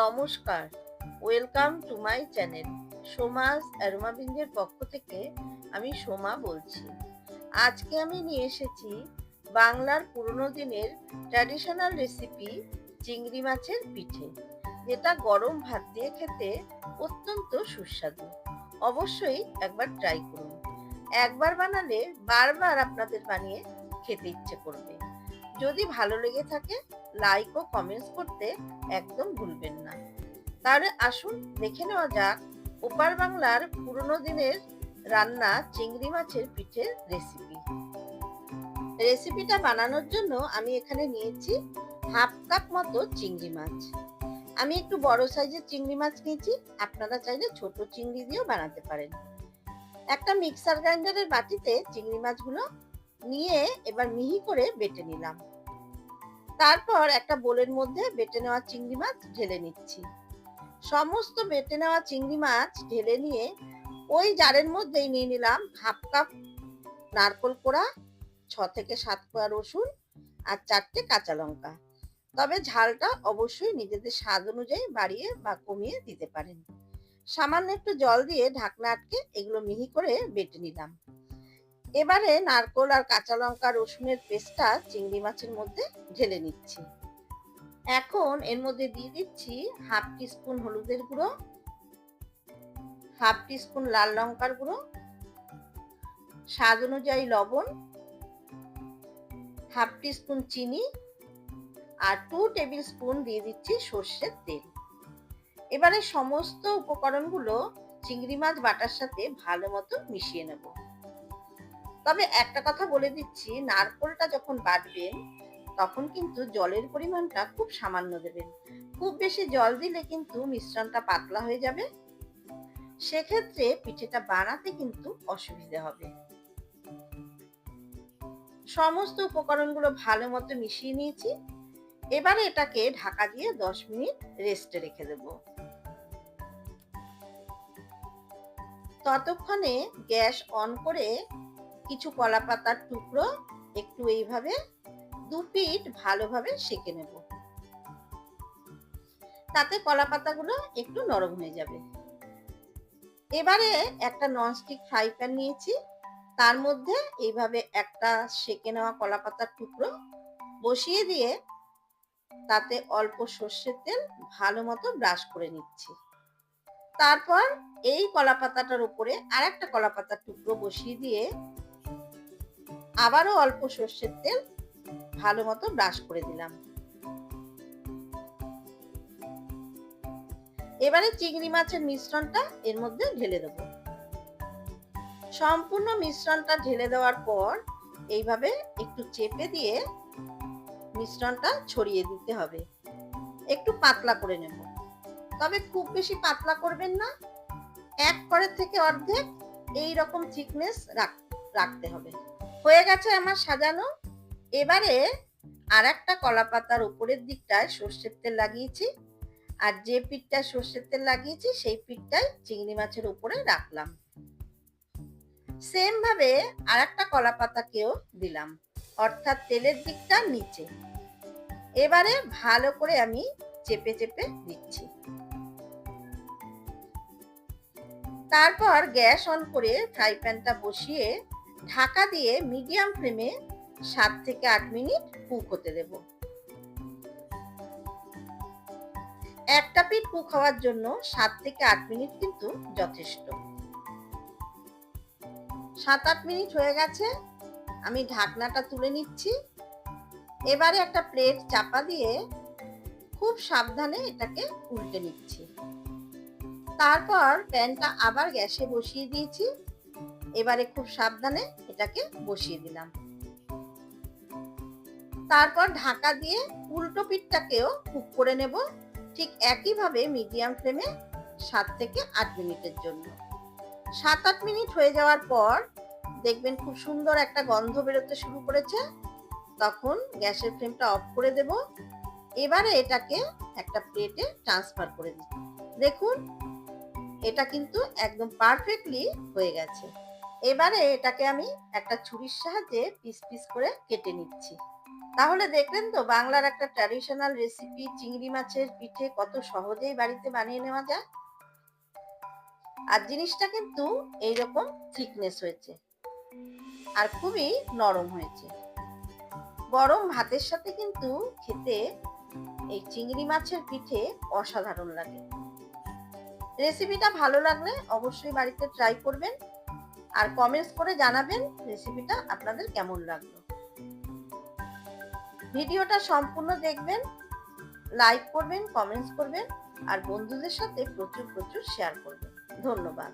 নমস্কার। Welcome to my channel সোমাস অ্যারোমাবিন্দের পক্ষ থেকে আমি সোমা বলছি। আজকে আমি নিয়ে এসেছি বাংলার পুরনো দিনের ট্র্যাডিশনাল রেসিপি চিংড়ি মাছের পিঠে, যেটা গরম ভাত দিয়ে খেতে অত্যন্ত সুস্বাদু। অবশ্যই একবার ট্রাই করুন। একবার বানালে বারবার আপনাদের বানিয়ে খেতে ইচ্ছে করবে। যদি ভালো লেগে থাকে লাইক ও কমেন্টস করতে একদম ভুলবেন না। তাহলে আসুন, দেখে নেওয়া যাক ওপার বাংলার পুরনো দিনের রান্না চিংড়ি মাছের পিঠের রেসিপি রেসিপিটা বানানোর জন্য আমি এখানে নিয়েছি হাফ কাপ মতো চিংড়ি মাছ। আমি একটু বড় সাইজের চিংড়ি মাছ নিয়েছি, আপনারা চাইলে ছোট চিংড়ি দিয়েও বানাতে পারেন। একটা মিক্সার গ্রাইন্ডারের বাটিতে চিংড়ি মাছগুলো নিয়ে এবার মিহি করে বেটে নিলাম। তারপর একটা বোলের মধ্যে বেটে নেওয়া চিংড়ি মাছ ঢেলে নিচ্ছি। সমস্ত বেটে নেওয়া চিংড়ি মাছ ঢেলে নিয়ে ওই জারের মধ্যেই নিয়ে নিলাম হাফ কাপ নারকোল কোড়া, ছ থেকে সাত কোয়া রসুন আর চারটে কাঁচা লঙ্কা। তবে ঝালটা অবশ্যই নিজেদের স্বাদ অনুযায়ী বাড়িয়ে বা কমিয়ে দিতে পারেন। সামান্য একটু জল দিয়ে ঢাকনা আটকে এগুলো মিহি করে বেটে নিলাম। এবারে নারকোল আর কাঁচা লঙ্কা, রসুনের পেস্টটা চিংড়ি মাছের মধ্যে ঢেলে নিচ্ছি। এখন এর মধ্যে দিয়ে দিচ্ছি হাফ টিস্পুন হলুদের গুঁড়ো, হাফ টিস্পুন লাল লঙ্কার গুঁড়ো, স্বাদ অনুযায়ী লবণ, হাফ টিস্পুন চিনি আর টু টেবিল স্পুন দিয়ে দিচ্ছি সর্ষের তেল। এবারে সমস্ত উপকরণগুলো চিংড়ি মাছ বাটার সাথে ভালো মতো মিশিয়ে নেব। তবে একটা কথা বলে দিচ্ছি, নারকোলটা যখন বাটবেন, তখন কিন্তু জলের পরিমাণটা খুব সামান্য দেবেন। খুব বেশি জল দিলে কিন্তু মিশ্রণটা পাতলা হয়ে যাবে। সেক্ষেত্রে পিঠেটা বানাতে কিন্তু অসুবিধা হবে। সমস্ত উপকরণগুলো ভালো মতো মিশিয়ে নিয়েছি। এবারে এটাকে ঢাকা দিয়ে দশ মিনিট রেস্টে রেখে দেব। ততক্ষণে গ্যাস অন করে কিছু কলা পাতার টুকরো একটু এইভাবে দু পিঠ ভালোভাবে সেকে নেব। তাতে কলা পাতাগুলো একটু নরম হয়ে যাবে। এবারে একটা ননস্টিক ফ্রাই প্যান নিয়েছি। তার মধ্যে এইভাবে একটা সেকে নেওয়া কলা পাতার টুকরো বসিয়ে দিয়ে তাতে অল্প সর্ষের তেল ভালো মতো ব্রাশ করে নিচ্ছি। তারপর এই কলা পাতাটার উপরে আর একটা কলা পাতার টুকরো বসিয়ে দিয়ে আবারও অল্প সর্ষের তেল ভালো মতো ব্রাশ করে দিলাম। এবারে চিংড়ি মাছের মিশ্রণটা এর মধ্যে ঢেলে দেব। সম্পূর্ণ মিশ্রণটা ঢেলে দেওয়ার পর এইভাবে একটু চেপে দিয়ে মিশ্রণটা ছড়িয়ে দিতে হবে। একটু পাতলা করে নেব। তবে খুব বেশি পাতলা করবেন না। এক করের থেকে অর্ধেক এই রকম থিকনেস রাখতে হবে। হয়ে গেছে আমার সাজানো। এবারে আর একটা কলা পাতার উপরের দিকটায় সর্ষের তেল লাগিয়েছি। আর যে পিঠটা সর্ষের তেল লাগিয়েছি, সেই পিঠটাই চিংড়ি মাছের উপরে রাখলাম। সেম ভাবে আর একটা কলা পাতাকেও দিলাম। অর্থাৎ তেলের দিকটা নিচে। এবারে ভালো করে আমি চেপে চেপে দিচ্ছি তারপর গ্যাস অন করে ফ্রাই প্যানটা বসিয়ে ঢাকা দিয়ে মিডিয়াম ফ্লেমে সাত থেকে আট মিনিট কুক হতে দেব। একটা পিঠ কুক হওয়ার জন্য সাত থেকে আট মিনিট কিন্তু যথেষ্ট। সাত আট মিনিট হয়ে গেছে, আমি ঢাকনাটা তুলে নিচ্ছি। এবারে একটা প্লেট চাপা দিয়ে খুব সাবধানে এটাকে উল্টে নিচ্ছি। তারপর প্যানটা আবার গ্যাসে বসিয়ে দিয়েছি। এবারে খুব সাবধানে এটাকে বসিয়ে দিলাম। তারপর ঢাকা দিয়ে উল্টো পিঠটাকেও কুক করে নেব ঠিক একইভাবে মিডিয়াম ফ্লেমে সাত থেকে আট মিনিটের জন্য। সাত আট মিনিট হয়ে যাওয়ার পর দেখবেন খুব সুন্দর একটা গন্ধ বেরোতে শুরু করেছে। তখন গ্যাসের ফ্লেমটা অফ করে দেব। এবারে এটাকে একটা প্লেটে ট্রান্সফার করে দিচ্ছি দেখুন, এটা কিন্তু একদম পারফেক্টলি হয়ে গেছে। এবারে এটাকে আমি একটা ছুরির সাহায্যে পিস পিস করে কেটে নিচ্ছি। তাহলে দেখলেন তো বাংলার একটা ট্র্যাডিশনাল রেসিপি চিংড়ি মাছের পিঠে কত সহজেই বাড়িতে বানিয়ে নেওয়া যায়। আর জিনিসটা কিন্তু এইরকম থিকনেস হয়েছে আর খুবই নরম হয়েছে। গরম ভাতের সাথে কিন্তু খেতে এই চিংড়ি মাছের পিঠে অসাধারণ লাগে। রেসিপিটা ভালো লাগলে অবশ্যই বাড়িতে ট্রাই করবেন। আর কমেন্টস করে জানাবেন রেসিপিটা আপনাদের কেমন লাগল। ভিডিওটা সম্পূর্ণ দেখবেন লাইক করবেন কমেন্টস করবেন, আর বন্ধুদের সাথে প্রচুর প্রচুর শেয়ার করবেন। ধন্যবাদ।